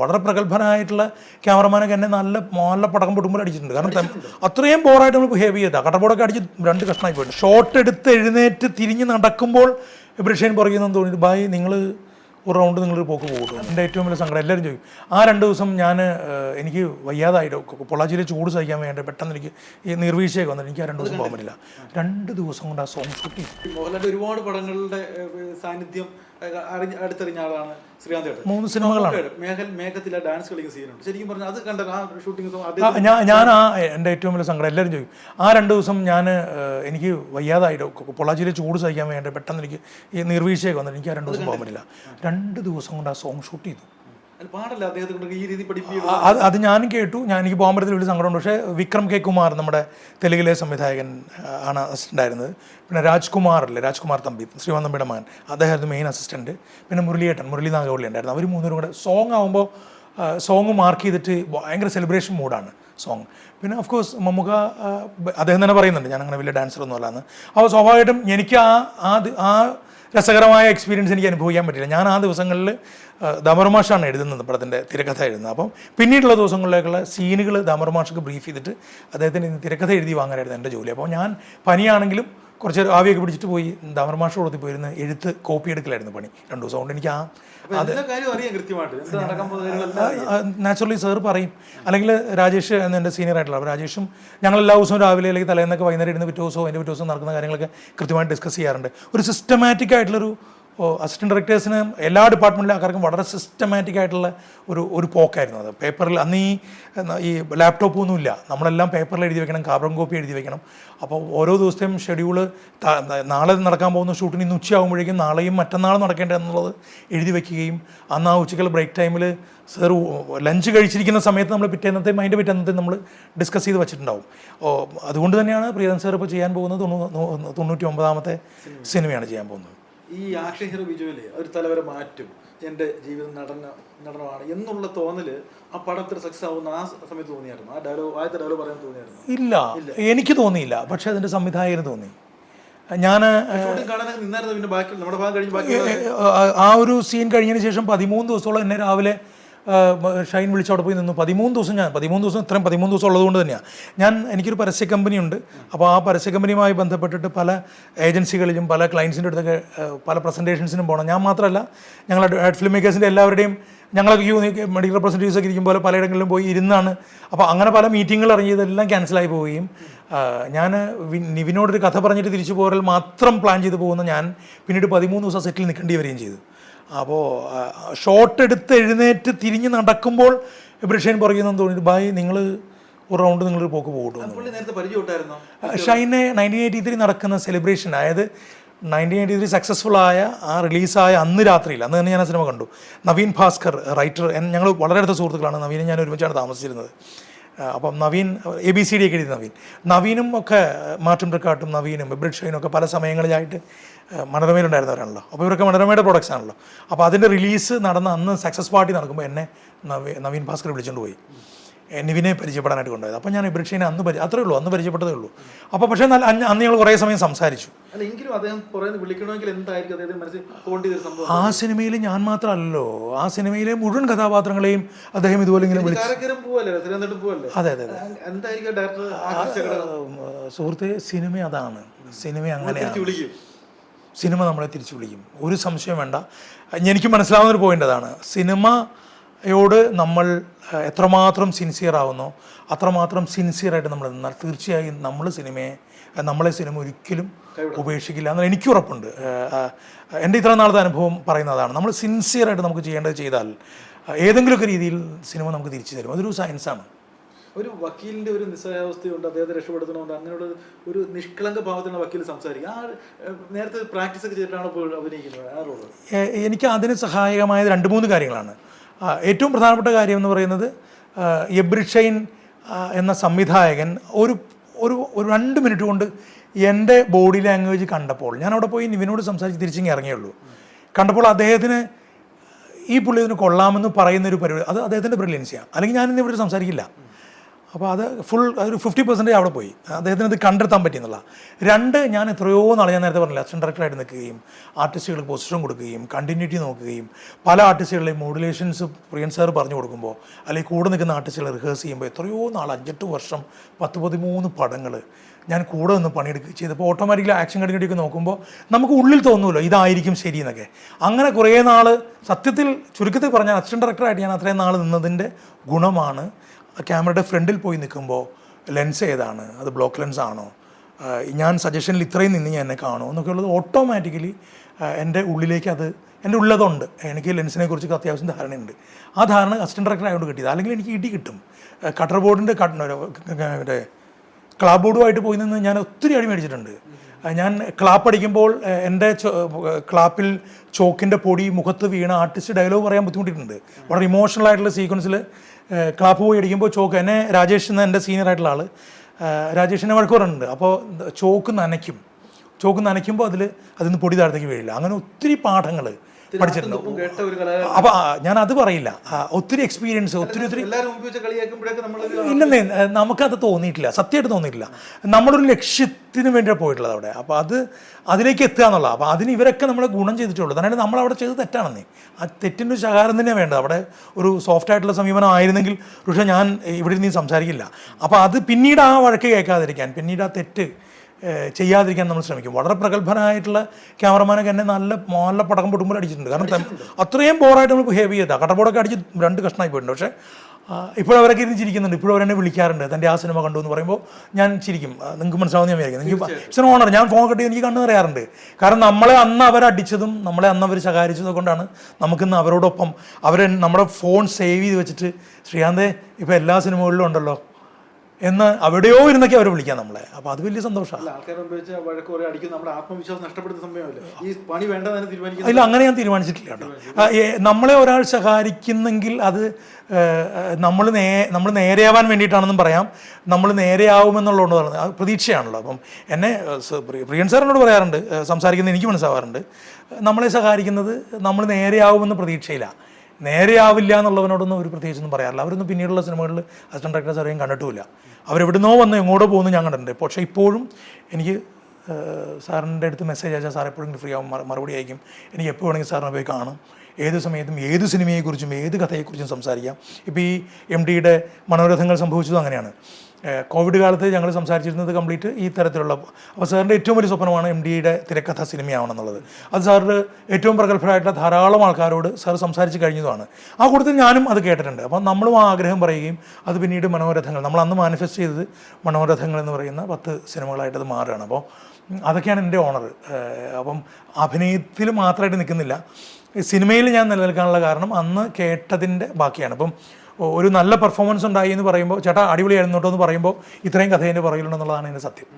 വളരെ പ്രഗത്ഭനായിട്ടുള്ള ക്യാമറമാനൊക്കെ എന്നെ നല്ല നല്ല പടക്കം പൊട്ടുമ്പോൾ അടിച്ചിട്ടുണ്ട്. കാരണം അത്രയും ബോറായിട്ട് നമ്മൾ ബിഹേവ് ചെയ്താൽ കട്ടപ്പോടൊക്കെ അടിച്ച് രണ്ട് കഷ്ണമായി പോയിട്ട് ഷോട്ട് എടുത്ത് എഴുന്നേറ്റ് തിരിഞ്ഞ് നടക്കുമ്പോൾ ബ്രിഷേൻ പറയുന്നതെന്ന് തോന്നിയിട്ട് ഭായി നിങ്ങൾ ഒരു റൗണ്ട് നിങ്ങളൊരു പോക്ക് പോകും. എന്റെ ഏറ്റവും വലിയ സങ്കടം. എല്ലാവരും ചോദിക്കും ആ രണ്ട് ദിവസം ഞാൻ എനിക്ക് വയ്യാതായിട്ട് പൊള്ളാച്ചിയിലെ ചൂട് സഹിക്കാൻ വേണ്ടി പെട്ടെന്ന് എനിക്ക് ഈ നിർവീഴ്ചയൊക്കെ വന്നിട്ട് എനിക്ക് ആ രണ്ട് ദിവസം പോകാൻ പറ്റില്ല. രണ്ട് ദിവസം കൊണ്ട് ആ സോങ് ഷൂട്ടിംഗ് ഒരുപാട് പടങ്ങളുടെ സാന്നിധ്യം അടുത്തറിഞ്ഞ ആളാണ് ശ്രീകാന്ത് ചേട്ടൻ. മൂന്ന് സിനിമകളാണ്. മേഘൽ മേഘത്തിലെ ഡാൻസ് കളിക്കുന്ന സീനുണ്ട് ശരിക്കും പറഞ്ഞാൽ അത് കണ്ട ആ ഷൂട്ടിംഗ് ഞാൻ ആ എന്റെ ഏറ്റവും വലിയ സങ്കടം. എല്ലാവരും ചോദിക്കും ആ രണ്ട് ദിവസം ഞാൻ എനിക്ക് വയ്യാതായിട്ട് പൊള്ളാച്ചിയിലെ ചൂട് സഹിക്കാൻ വേണ്ടി പെട്ടെന്ന് എനിക്ക് ഈ നിർവീഴ്ചയൊക്കെ വന്നിട്ട് എനിക്ക് ആ രണ്ട് ദിവസം പോകാൻ പറ്റില്ല. രണ്ട് ദിവസം കൊണ്ട് ആ സോങ് ഷൂട്ട് ചെയ്തു. പാടല്ല അദ്ദേഹത്തെ കൊണ്ട് ഈ രീതി പഠിപ്പിക്കുക ആ, അത് അത് ഞാനും കേട്ടു. ഞാൻ എനിക്ക് പോകാൻ പറ്റത്തിൽ വലിയ സങ്കടമുണ്ട് പക്ഷേ വിക്രം കെ. കുമാർ നമ്മുടെ തെലുങ്കിലെ സംവിധായകൻ ആണ് അസിസ്റ്റന്റ് ആയിരുന്നത് പിന്നെ രാജ്കുമാർ അല്ലേ രാജ്കുമാർ തമ്പി ശ്രീവാൻ തമ്പിയുടെ മകൻ. അദ്ദേഹമായിരുന്നു മെയിൻ അസിസ്റ്റന്റ് പിന്നെ മുരളിയേട്ടൻ മുരളി നാഗവള്ളി ഉണ്ടായിരുന്നു അവർ മൂന്നുപേരും കൂടെ സോങ് ആകുമ്പോൾ സോങ് മാർക്ക് ചെയ്തിട്ട് ഭയങ്കര സെലിബ്രേഷൻ മൂഡാണ് സോങ് പിന്നെ ഓഫ് കോഴ്സ് മമ്മുക അദ്ദേഹം തന്നെ പറയുന്നുണ്ട് ഞാൻ അങ്ങനെ വലിയ ഡാൻസർ ഒന്നും അല്ലാന്ന് അപ്പോൾ സ്വാഭാവികമായിട്ടും എനിക്ക് ആ ആ രസകരമായ എക്സ്പീരിയൻസ് എനിക്ക് അനുഭവിക്കാൻ പറ്റില്ല. ഞാൻ ആ ദിവസങ്ങളിൽ ദമർമാഷാണ് എഴുതുന്നത് പടത്തിന്റെ തിരക്കഥ എഴുതുന്നത്. അപ്പം പിന്നീടുള്ള ദിവസങ്ങളിലേക്കുള്ള സീനുകൾ ദമർമാഷക്ക് ബ്രീഫ് ചെയ്തിട്ട് അദ്ദേഹത്തിന് തിരക്കഥ എഴുതി വാങ്ങാനായിരുന്നു എന്റെ ജോലി. അപ്പോൾ ഞാൻ പനിയാണെങ്കിലും കുറച്ച് നേരം ആവിയൊക്കെ പിടിച്ചിട്ട് പോയി ദമർമാഷ കൊടുത്ത് പോയിരുന്നു എഴുത്ത് കോപ്പി എടുക്കലായിരുന്നു പണി. രണ്ടു ദിവസം കൊണ്ട് എനിക്ക് ആ അത് നാച്ചുറലി സാർ പറയും. അല്ലെങ്കിൽ രാജേഷ് എന്ന എന്റെ സീനിയർ ആയിട്ടുള്ള രാജേഷും ഞങ്ങൾ എല്ലാ ദിവസവും രാവിലെ അല്ലെങ്കിൽ തലേന്നൊക്കെ വൈകുന്നേരം ഇരുന്ന് പിറ്റേ ദിവസവും അതിന്റെ പിറ്റേ ദിവസം നടക്കുന്ന കാര്യങ്ങളൊക്കെ കൃത്യമായിട്ട് ഡിസ്കസ് ചെയ്യാറുണ്ട്. ഒരു സിസ്റ്റമാറ്റിക് ആയിട്ടുള്ളൊരു അസിസ്റ്റന്റ് ഡയറക്ടേഴ്സിന് എല്ലാ ഡിപ്പാർട്ട്മെന്റിലും ആൾക്കാർക്കും വളരെ സിസ്റ്റമാറ്റിക് ആയിട്ടുള്ള ഒരു ഒരു പോക്കായിരുന്നു അത്. പേപ്പറിൽ അന്ന് ഈ ഈ ലാപ്ടോപ്പ് ഒന്നുമില്ല. നമ്മളെല്ലാം പേപ്പറിൽ എഴുതി വെക്കണം കാർബൺ കോപ്പി എഴുതി വെക്കണം. അപ്പോൾ ഓരോ ദിവസത്തെയും ഷെഡ്യൂൾ നാളെ നടക്കാൻ പോകുന്ന ഷൂട്ടിന് ഇന്ന് ഉച്ചയാകുമ്പോഴേക്കും നാളെയും മറ്റന്നാളും നടക്കേണ്ടത് എന്നുള്ളത് എഴുതി വെക്കുകയും അന്ന് ആ ഉച്ചക്കൽ ബ്രേക്ക് ടൈമിൽ സർ ലഞ്ച് കഴിച്ചിരിക്കുന്ന സമയത്ത് നമ്മൾ പിറ്റേന്നത്തെ മൈൻഡ് പിറ്റേന്നത്തെ നമ്മൾ ഡിസ്കസ് ചെയ്ത് വെച്ചിട്ടുണ്ടാവും. അതുകൊണ്ട് തന്നെയാണ് പ്രിയതൻ സാർ ഇപ്പോൾ ചെയ്യാൻ പോകുന്നത് തൊണ്ണൂറ്റി ഒമ്പതാമത്തെ സിനിമയാണ് ചെയ്യാൻ പോകുന്നത്. ഈ ആക്ഷൻ ഹീറോ ബിജുവിലെ ഒരു തലവരെ മാറ്റും. എന്റെ ജീവിതം നടന നടനമാണ് എന്നുള്ള തോന്നൽ ആ പടത്തിൽ സക്സസ് ആവുന്ന ആ സമയത്ത് തോന്നിയായിരുന്നു. ആ ഡയലോഗ് ആദ്യത്തെ ഡയലോഗ് പറയാൻ തോന്നിയായിരുന്നു. ഇല്ല. എനിക്ക് തോന്നിയില്ല. പക്ഷേ അതിന്റെ സംവിധായകന് തോന്നി. ഞാൻ ഷൂട്ടിംഗ് കാണാനൊക്കെ നിന്നായിരുന്നു പിന്നെ ബാക്കി നമ്മുടെ ഭാഗം കഴിഞ്ഞ് ബാക്കി ആ ഒരു സീൻ കഴിഞ്ഞതിന് ശേഷം പതിമൂന്ന് ദിവസത്തോളം എന്നെ രാവിലെ ഷൈൻ വിളിച്ച് അവിടെ പോയി നിന്നു. പതിമൂന്ന് ദിവസം ഞാൻ പതിമൂന്ന് ദിവസം ഇത്രയും പതിമൂന്ന് ദിവസം ഉള്ളതുകൊണ്ട് തന്നെയാണ് ഞാൻ എനിക്കൊരു പരസ്യ കമ്പനി ഉണ്ട് അപ്പോൾ ആ പരസ്യ കമ്പനിയുമായി ബന്ധപ്പെട്ടിട്ട് പല ഏജൻസികളിലും പല ക്ലയൻസിന്റെ അടുത്തൊക്കെ പല പ്രസന്റേഷൻസിനും പോകണം ഞാൻ മാത്രമല്ല ഞങ്ങൾ ആഡ് ഫിലിം മേക്കേഴ്സിന്റെ എല്ലാവരുടെയും ഞങ്ങളൊക്കെ യൂ മെഡിക്കൽ റെപ്രസെന്റേറ്റീവ്സ് ഒക്കെ ഇരിക്കും പോലെ പലയിടങ്ങളിലും പോയി ഇരുന്നാണ്. അപ്പോൾ അങ്ങനെ പല മീറ്റിങ്ങുകൾ ഇറങ്ങിയതെല്ലാം ക്യാൻസലായി പോവുകയും ഞാൻ നിവിനോടൊരു കഥ പറഞ്ഞിട്ട് തിരിച്ചു പോരൽ മാത്രം പ്ലാൻ ചെയ്ത് പോകുന്ന ഞാൻ പിന്നീട് പതിമൂന്ന് ദിവസം സെറ്റിൽ നിൽക്കേണ്ടി വരികയും ചെയ്തു. അപ്പോൾ ഷോട്ട് എടുത്ത് എഴുന്നേറ്റ് തിരിഞ്ഞ് നടക്കുമ്പോൾ ബ്രിഷൻ പറയുന്നതെന്ന് തോന്നിയിട്ട് ഭായി നിങ്ങൾ ഒരു റൗണ്ട് നിങ്ങൾ പോക്ക് പോകട്ടു ഷൈനെ നയന്റീൻ എയ്റ്റി ത്രീ നടക്കുന്ന സെലിബ്രേഷൻ അതായത് നയന്റീൻ എയ്റ്റി ത്രീ സക്സസ്ഫുൾ ആയ ആ റിലീസായ അന്ന് രാത്രിയിൽ അന്ന് തന്നെ ഞാൻ ആ സിനിമ കണ്ടു. നവീൻ ഭാസ്കർ റൈറ്റർ ഞങ്ങൾ വളരെ അടുത്ത സുഹൃത്തുക്കളാണ്. നവീനെ ഞാൻ ഒരുമിച്ചാണ് താമസിച്ചിരുന്നത്. അപ്പം Naveen A B C D ഒക്കെ എഴുതി നവീൻ. നവീനും ഒക്കെ മാർട്ടിൻ റിക്കാട്ടും നവീനും ബ്രിഡ് ഷൈനും ഒക്കെ പല സമയങ്ങളിലായിട്ട് മനോരമയിലുണ്ടായിരുന്നവരാണല്ലോ അപ്പോൾ ഇവരൊക്കെ മനോരമയുടെ പ്രൊഡക്ട്സ് ആണല്ലോ. അപ്പോൾ അതിന്റെ റിലീസ് നടന്ന അന്ന് സക്സസ് പാർട്ടി നടക്കുമ്പോൾ എന്നെ നവീൻ ഭാസ്കർ വിളിച്ചുകൊണ്ട് പോയി. എ, നിവിനെ പരിചയപ്പെടാനായിട്ട് കൊണ്ടുപോയത്. അപ്പോൾ ഞാൻ ഇബ്രിഡ് അന്ന് പരി അത്രേ ഉള്ളൂ അന്ന് പരിചയപ്പെട്ടതേ ഉള്ളൂ. അപ്പോൾ പക്ഷേ നല്ല അന്ന് ഞങ്ങൾ കുറേ സമയം സംസാരിച്ചു. ആ സിനിമയിൽ ഞാൻ മാത്രമല്ലോ ആ സിനിമയിലെ മുഴുവൻ കഥാപാത്രങ്ങളെയും അദ്ദേഹം ഇതുപോലെ ഇങ്ങനെ വിളിച്ചു അതെ അതെ അതെ. സുഹൃത്തെ സിനിമ അതാണ്. സിനിമ അങ്ങനെയാണ്. സിനിമ നമ്മളെ തിരിച്ചു വിളിക്കും. ഒരു സംശയം വേണ്ട. എനിക്ക് മനസ്സിലാവുന്ന ഒരു പോയിന്റ് അതാണ്. സിനിമയോട് നമ്മൾ എത്രമാത്രം സിൻസിയർ ആവുന്നോ അത്രമാത്രം സിൻസിയറായിട്ട് നമ്മൾ നിന്നാൽ തീർച്ചയായും നമ്മൾ സിനിമയെ നമ്മളെ സിനിമ ഒരിക്കലും ഉപേക്ഷിക്കില്ല എന്നാൽ എനിക്ക് ഉറപ്പുണ്ട്. എന്റെ ഇത്ര നാളത്തെ അനുഭവം പറയുന്നതാണ് നമ്മൾ സിൻസിയറായിട്ട് നമുക്ക് ചെയ്യേണ്ടത് ചെയ്താൽ ഏതെങ്കിലുമൊക്കെ രീതിയിൽ സിനിമ നമുക്ക് തിരിച്ചു തരും. അതൊരു സയൻസാണ് ഒരു വക്കീലിന്റെ ഒരു നിസ്സഹാവസ്ഥയുണ്ട് അദ്ദേഹത്തെ രക്ഷപ്പെടുത്തണമെന്ന് അങ്ങനെയുള്ള ഒരു നിഷ്കളങ്ക ഭാവത്തിലുള്ള വക്കീൽ സംസാരിക്കുക. ആ നേരത്തെ പ്രാക്ടീസ് ഒക്കെ ചെയ്തിട്ടാണ് ഇപ്പോൾ അഭിനയിക്കുന്നത്. എനിക്ക് അതിന് സഹായകമായ രണ്ട് മൂന്ന് കാര്യങ്ങളാണ്. ഏറ്റവും പ്രധാനപ്പെട്ട കാര്യം എന്ന് പറയുന്നത് എബ്രിഷൈൻ എന്ന സംവിധായകൻ ഒരു ഒരു ഒരു രണ്ട് മിനിറ്റ് കൊണ്ട് എന്റെ ബോഡി ലാംഗ്വേജ് കണ്ടപ്പോൾ ഞാൻ അവിടെ പോയി നിവിനോട് സംസാരിച്ച് തിരിച്ചിങ്ങി ഇറങ്ങിയുള്ളൂ. കണ്ടപ്പോൾ അദ്ദേഹത്തിന് ഈ പുള്ളി ഇതിന് കൊള്ളാമെന്ന് പറയുന്നൊരു പരിപാടി അത് അദ്ദേഹത്തിന്റെ ബ്രില്യൻസിയാണ് അല്ലെങ്കിൽ ഞാനിന്ന് ഇവിടെ സംസാരിക്കില്ല. അപ്പോൾ അത് ഫുൾ ഒരു ഫിഫ്റ്റി പെർസെന്റേജ് അവിടെ പോയി. അദ്ദേഹത്തിന് അത് കണ്ടെത്താൻ പറ്റിയെന്നുള്ള. രണ്ട് ഞാൻ എത്രയോ നാളെ ഞാൻ നേരത്തെ പറഞ്ഞില്ല അസിസ്റ്റന്റ് ഡയറക്ടറായിട്ട് നിൽക്കുകയും ആർട്ടിസ്റ്റുകൾക്ക് പൊസിഷൻ കൊടുക്കുകയും കണ്ടിന്യൂറ്റി നോക്കുകയും പല ആർട്ടിസ്റ്റുകളെയും മോഡുലേഷൻസ് പ്രിയൻ സാർ പറഞ്ഞു കൊടുക്കുമ്പോൾ അല്ലെങ്കിൽ കൂടെ നിൽക്കുന്ന ആർട്ടിസ്റ്റുകൾ റിഹേഴ്സ് ചെയ്യുമ്പോൾ എത്രയോ നാൾ അഞ്ചെട്ട് വർഷം പത്ത് പതിമൂന്ന് പടങ്ങൾ ഞാൻ കൂടെ നിന്ന് പണിയെടുക്കുക ചെയ്തപ്പോൾ ഓട്ടോമാറ്റിക്കലി ആക്ഷൻ കണ്ടിന്യൂറ്റി നോക്കുമ്പോൾ നമുക്ക് ഉള്ളിൽ തോന്നുമല്ലോ ഇതായിരിക്കും ശരി എന്നൊക്കെ അങ്ങനെ കുറേ നാൾ സത്യത്തിൽ ചുരുക്കത്തിൽ പറഞ്ഞാൽ അസിസ്റ്റന്റ് ഡയറക്ടറായിട്ട് ഞാൻ അത്രയും നാൾ നിന്നതിന്റെ ഗുണമാണ്. ക്യാമറയുടെ ഫ്രണ്ടിൽ പോയി നിൽക്കുമ്പോൾ ലെൻസ് ഏതാണ്? അത് ബ്ലോക്ക് ലെൻസ് ആണോ? ഞാൻ സജഷനിൽ ഇത്രയും നിന്ന് ഞാൻ എന്നെ കാണുമോ? എന്നൊക്കെ ഉള്ളത് ഓട്ടോമാറ്റിക്കലി എന്റെ ഉള്ളിലേക്ക് അത് എന്റെ ഉള്ളതുണ്ട്. എനിക്ക് ലെൻസിനെ കുറിച്ച് അത്യാവശ്യം ധാരണയുണ്ട്. ആ ധാരണ അസിസ്റ്റന്റ് ഡയറക്ടർ ആയതുകൊണ്ട് കിട്ടിയത്. അല്ലെങ്കിൽ എനിക്ക് ഇടി കിട്ടും. കട്ടർ ബോർഡിന്റെ മറ്റേ ക്ലാബ് ബോർഡുമായിട്ട് പോയി നിന്ന് ഞാൻ ഒത്തിരി അടി മേടിച്ചിട്ടുണ്ട്. ഞാൻ ക്ലാപ്പ് അടിക്കുമ്പോൾ എന്റെ ക്ലാപ്പിൽ ചോക്കിന്റെ പൊടി മുഖത്ത് വീണ ആർട്ടിസ്റ്റ് ഡയലോഗ് പറയാൻ ബുദ്ധിമുട്ടിയിട്ടുണ്ട്. വളരെ ഇമോഷണൽ ആയിട്ടുള്ള സീക്വൻസിൽ ക്ലാപ്പ് പോയി അടിക്കുമ്പോൾ ചോക്ക് എന്നെ രാജേഷ് എന്ന എന്റെ സീനിയർ ആയിട്ടുള്ള ആൾ രാജേഷിനെ വഴക്കുറുണ്ട് അപ്പോൾ ചോക്ക് നനയ്ക്കും. ചോക്ക് നനയ്ക്കുമ്പോൾ അതിൽ അതിൽ നിന്ന് പൊടി താഴത്തേക്ക് വീഴില്ല. അങ്ങനെ ഒത്തിരി പാഠങ്ങൾ പഠിച്ചിട്ടുണ്ട് ഒപ്പം കേട്ട ഒരു കലാകാരൻ. അപ്പോൾ ഞാൻ അത് പറയില്ല. ഒത്തിരി എക്സ്പീരിയൻസ് ഒത്തിരി ഒത്തിരി ഇല്ലെന്നേ നമുക്കത് തോന്നിയിട്ടില്ല. സത്യമായിട്ട് തോന്നിയിട്ടില്ല. നമ്മളൊരു ലക്ഷ്യത്തിന് വേണ്ടിയാണ് പോയിട്ടുള്ളത് അവിടെ. അപ്പോൾ അത് അതിലേക്ക് എത്തുക എന്നുള്ള അപ്പോൾ അതിന് ഇവരൊക്കെ നമ്മളെ ഗുണം ചെയ്തിട്ടുള്ളൂ. തന്നെ നമ്മൾ അവിടെ ചെയ്ത് തെറ്റാണെന്നേ. ആ തെറ്റിന്റെ ഒരു ശകാരം തന്നെയാണ് വേണ്ടത്. അവിടെ ഒരു സോഫ്റ്റ് ആയിട്ടുള്ള സമീപനം ആയിരുന്നെങ്കിൽ പക്ഷേ ഞാൻ ഇവിടെ നിന്ന് സംസാരിക്കില്ല. അപ്പോൾ അത് പിന്നീട് ആ വഴക്ക് കേൾക്കാതിരിക്കാൻ പിന്നീട് ആ തെറ്റ് ചെയ്യാതിരിക്കാൻ നമ്മൾ ശ്രമിക്കും. വളരെ പ്രഗത്ഭനായിട്ടുള്ള ക്യാമറമാനൊക്കെ എന്നെ നല്ല നല്ല പടക്കം പൊട്ടുമ്പോൾ അടിച്ചിട്ടുണ്ട്. കാരണം അത്രയും ബോറായിട്ട് നമ്മൾ ബിഹേവ് ചെയ്താൽ കട്ടപ്പോടൊക്കെ അടിച്ച് രണ്ട് കഷ്ണമായി പോയിട്ടുണ്ട്. പക്ഷേ ഇപ്പോഴും അവരൊക്കെ ഇരുന്ന് ചിരിക്കുന്നുണ്ട്. ഇപ്പോഴും അവരെന്നെ വിളിക്കാറുണ്ട്. തന്റെ ആ സിനിമ കണ്ടു എന്ന് പറയുമ്പോൾ ഞാൻ ചിരിക്കും. നിങ്ങൾക്ക് മനസ്സിലാവുന്ന ഞാൻ വിചാരിക്കും. എനിക്ക് ഇറ്റ്സ് ഓണർ ഞാൻ ഫോൺ കട്ടി എനിക്ക് കണ്ണു പറയാറുണ്ട് കാരണം നമ്മളെ അന്ന് അവരടിച്ചതും നമ്മളെ അന്ന് അവർ ശകാരിച്ചതും കൊണ്ടാണ് നമുക്കിന്ന് അവരോടൊപ്പം അവർ നമ്മുടെ ഫോൺ സേവ് ചെയ്ത് വെച്ചിട്ട് ശ്രീകാന്തേ ഇപ്പോൾ എല്ലാ സിനിമകളിലും ഉണ്ടല്ലോ. എന്ന് അവിടെയോ ഇരുന്നൊക്കെ അവർ വിളിക്കാം നമ്മളെ. അപ്പൊ അത് വലിയ സന്തോഷമാണ് ഇല്ല അങ്ങനെ ഞാൻ തീരുമാനിച്ചിട്ടില്ല കേട്ടോ. നമ്മളെ ഒരാൾ സഹായിക്കുന്നെങ്കിൽ അത് നമ്മൾ നേ നമ്മൾ നേരെയാവാൻ വേണ്ടിയിട്ടാണെന്നും പറയാം. നമ്മൾ നേരെയാവുമെന്നുള്ളതുകൊണ്ട് പറയുന്നത് അത് പ്രതീക്ഷയാണല്ലോ. അപ്പം എന്നെ പ്രിയൻ സാറിനോട് പറയാറുണ്ട് സംസാരിക്കുന്നത് എനിക്ക് മനസ്സിലാവാറുണ്ട് നമ്മളെ സഹായിക്കുന്നത് നമ്മൾ നേരെയാവുമെന്ന് പ്രതീക്ഷയിലാണ് നേരെയാവില്ല എന്നുള്ളവനോടൊന്നും ഒരു പ്രത്യേകിച്ചൊന്നും പറയാറില്ല. അവരൊന്നും പിന്നീടുള്ള സിനിമകളിൽ അസിസ്റ്റന്റ് ഡയറക്ടേഴ്സ് അറിയാൻ കണ്ടിട്ടുമില്ല. അവരെവിടുന്നോ വന്ന് എങ്ങോട്ടോ പോകുന്നു ഞാൻ കണ്ടിട്ടുണ്ട്. പക്ഷേ ഇപ്പോഴും എനിക്ക് സാറിന്റെ അടുത്ത് മെസ്സേജ് അയച്ചാൽ സാർ എപ്പോഴെങ്കിലും ഫ്രീ ആവും. മറുപടി അയക്കും. എനിക്ക് എപ്പോൾ വേണമെങ്കിൽ സാറിനെ പോയി കാണും. ഏത് സമയത്തും ഏത് സിനിമയെക്കുറിച്ചും ഏത് കഥയെക്കുറിച്ചും സംസാരിക്കാം. ഇപ്പോൾ ഈ എം ഡിയുടെ മനോരഥങ്ങൾ സംഭവിച്ചതും അങ്ങനെയാണ്. കോവിഡ് കാലത്ത് ഞങ്ങൾ സംസാരിച്ചിരുന്നത് കംപ്ലീറ്റ് ഈ തരത്തിലുള്ള അപ്പോൾ സാറിന്റെ ഏറ്റവും വലിയ സ്വപ്നമാണ് എം ഡിയുടെ തിരക്കഥ സിനിമയാവണം എന്നുള്ളത് അത് സാറിന് ഏറ്റവും പ്രഗത്ഭരായിട്ടുള്ള ധാരാളം ആൾക്കാരോട് സാർ സംസാരിച്ച് കഴിഞ്ഞതുമാണ് ആ കൂട്ടത്തിൽ ഞാനും അത് കേട്ടിട്ടുണ്ട്. അപ്പം നമ്മളും ആ ആഗ്രഹം പറയുകയും അത് പിന്നീട് മനോരഥങ്ങൾ നമ്മൾ അന്ന് മാനിഫെസ്റ്റ് ചെയ്തത് മനോരഥങ്ങൾ എന്ന് പറയുന്ന പത്ത് സിനിമകളായിട്ട് അത് മാറുകയാണ്. അപ്പോൾ അതൊക്കെയാണ് എന്റെ ഓണർ അപ്പം അഭിനയത്തിൽ മാത്രമായിട്ട് നിൽക്കുന്നില്ല. സിനിമയിൽ ഞാൻ നിലനിൽക്കാനുള്ള കാരണം അന്ന് കേട്ടതിന്റെ ബാക്കിയാണ്. അപ്പം ഒരു നല്ല പെർഫോമൻസ് ഉണ്ടായി എന്ന് പറയുമ്പോൾ ചേട്ടാ അടിപൊളിയായിരുന്നു കേട്ടോ എന്ന് പറയുമ്പോൾ ഇത്രയും കഥേന്റെ പുറകിലുണ്ടെന്നുള്ളതാണ് എന്റെ സത്യം.